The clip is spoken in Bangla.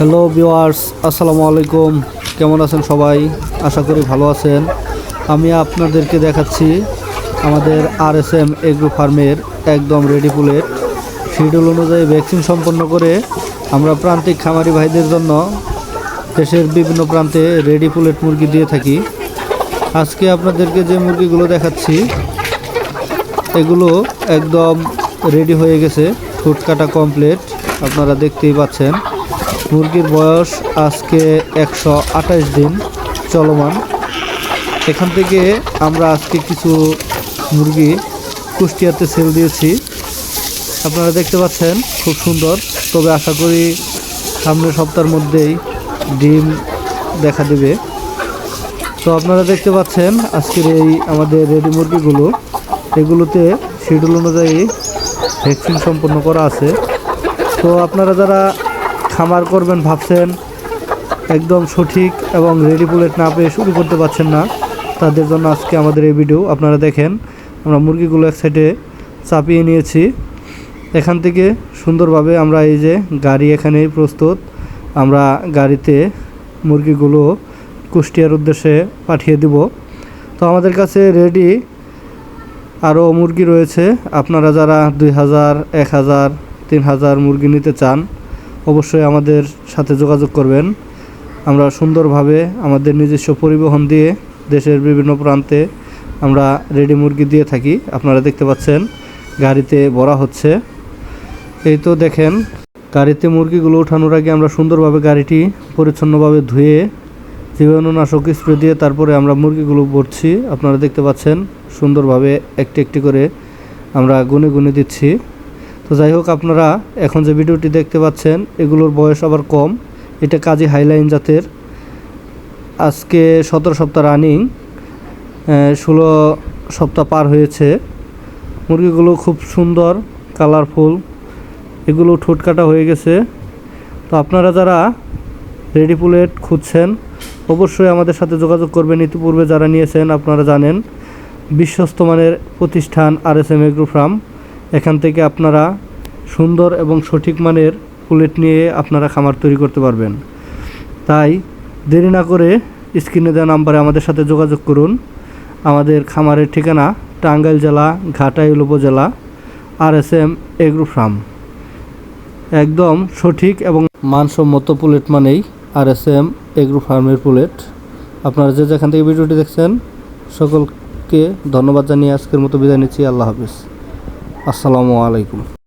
হ্যালো ভিওয়ার্স আসসালামু আলাইকুম কেমন আছেন সবাই? আশা করি ভালো আছেন। আমি আপনাদেরকে দেখাচ্ছি আমাদের আর এস এম এগ্রো ফার্মের একদম রেডি পুলেট শিডিউল অনুযায়ী ভ্যাকসিন সম্পন্ন করে আমরা প্রান্তিক খামারি ভাইদের জন্য দেশের বিভিন্ন প্রান্তে রেডি পুলেট মুরগি দিয়ে থাকি। আজকে আপনাদেরকে যে মুরগিগুলো দেখাচ্ছি, এগুলো একদম রেডি হয়ে গেছে। ঠোঁট কাটা কমপ্লিট আপনারা দেখতেই পাচ্ছেন। মুরগির বয়স আজকে একশো আঠাশ দিন চলমান। এখান থেকে আমরা আজকে কিছু মুরগি কুষ্টিয়াতে সেল দিয়েছি। আপনারা দেখতে পাচ্ছেন, খুব সুন্দর। তবে আশা করি সামনের সপ্তাহের মধ্যেই ডিম দেখা দেবে। তো আপনারা দেখতে পাচ্ছেন, আজকের এই আমাদের রেডি মুরগিগুলো। এগুলোতে শিডিউল অনুযায়ী ভ্যাকসিন সম্পন্ন করা আছে। তো আপনারা যারা খামার করবেন ভাবছেন, একদম সঠিক এবং রেডি বুলেট না পেয়ে শুরু করতে পারছেন না, তাদের জন্য আজকে আমাদের এই ভিডিও আপনারা দেখেন, আমরা মুরগিগুলো এক সাইডে চাপিয়ে নিয়েছি। এখান থেকে সুন্দরভাবে আমরা এই যে গাড়ি এখানেই প্রস্তুত, আমরা গাড়িতে মুরগিগুলো কুষ্টিয়ার উদ্দেশ্যে পাঠিয়ে দেব। তো আমাদের কাছে রেডি আরও মুরগি রয়েছে, আপনারা যারা দুই হাজার, এক হাজার, তিন হাজার মুরগি নিতে চান অবশ্যই আমাদের সাথে যোগাযোগ করবেন। আমরা সুন্দরভাবে আমাদের নিজস্ব পরিবহন দিয়ে দেশের বিভিন্ন প্রান্তে আমরা রেডি মুরগি দিয়ে থাকি। আপনারা দেখতে পাচ্ছেন, গাড়িতে ভরা হচ্ছে। এই তো দেখেন, গাড়িতে মুরগিগুলো ওঠানোর আগে আমরা সুন্দরভাবে গাড়িটি পরিচ্ছন্নভাবে ধুয়ে জীবাণুনাশক স্প্রে দিয়ে তারপরে আমরা মুরগিগুলো ভরছি। আপনারা দেখতে পাচ্ছেন, সুন্দরভাবে একটি একটি করে আমরা গুনে গুনে দিচ্ছি। তো যাই হোক আপনারা এখন যে ভিডিওটি দেখতে পাচ্ছেন, এগুলোর বয়স আবার কম। এটা কাজী হাইলাইন জাতের। আজকে সতেরো সপ্তাহ রানিং ষোলো সপ্তাহ পার হয়েছে। মুরগিগুলো খুব সুন্দর, কালারফুল। এগুলো ঠোঁট কাটা হয়ে গেছে। তো আপনারা যারা রেডি পুলেট খুঁজছেন, অবশ্যই আমাদের সাথে যোগাযোগ করবেন। ইতিপূর্বে যারা নিয়েছেন, আপনারা জানেন। বিশ্বস্ত মানের প্রতিষ্ঠান R S M agro farm. এখান থেকে আপনারা সুন্দর এবং সঠিক মানের পুলেট নিয়ে আপনারা খামার তৈরি করতে পারবেন। তাই দেরি না করে স্ক্রিনে দেওয়া নাম্বারে আমাদের সাথে যোগাযোগ করুন। আমাদের খামারের ঠিকানা টাঙ্গাইল জেলা, ঘাটাইল উপজেলা R S M agro farm. একদম সঠিক এবং মানসম্মত পুলেট মানেই আর এস এম এগ্রো ফার্মের পুলেট। আপনারা যে যেখান থেকে ভিডিওটি দেখছেন, সকলকে ধন্যবাদ জানিয়ে আজকের মতো বিদায় নিচ্ছি। আল্লাহ হাফিজ। আসসালামু আলাইকুম।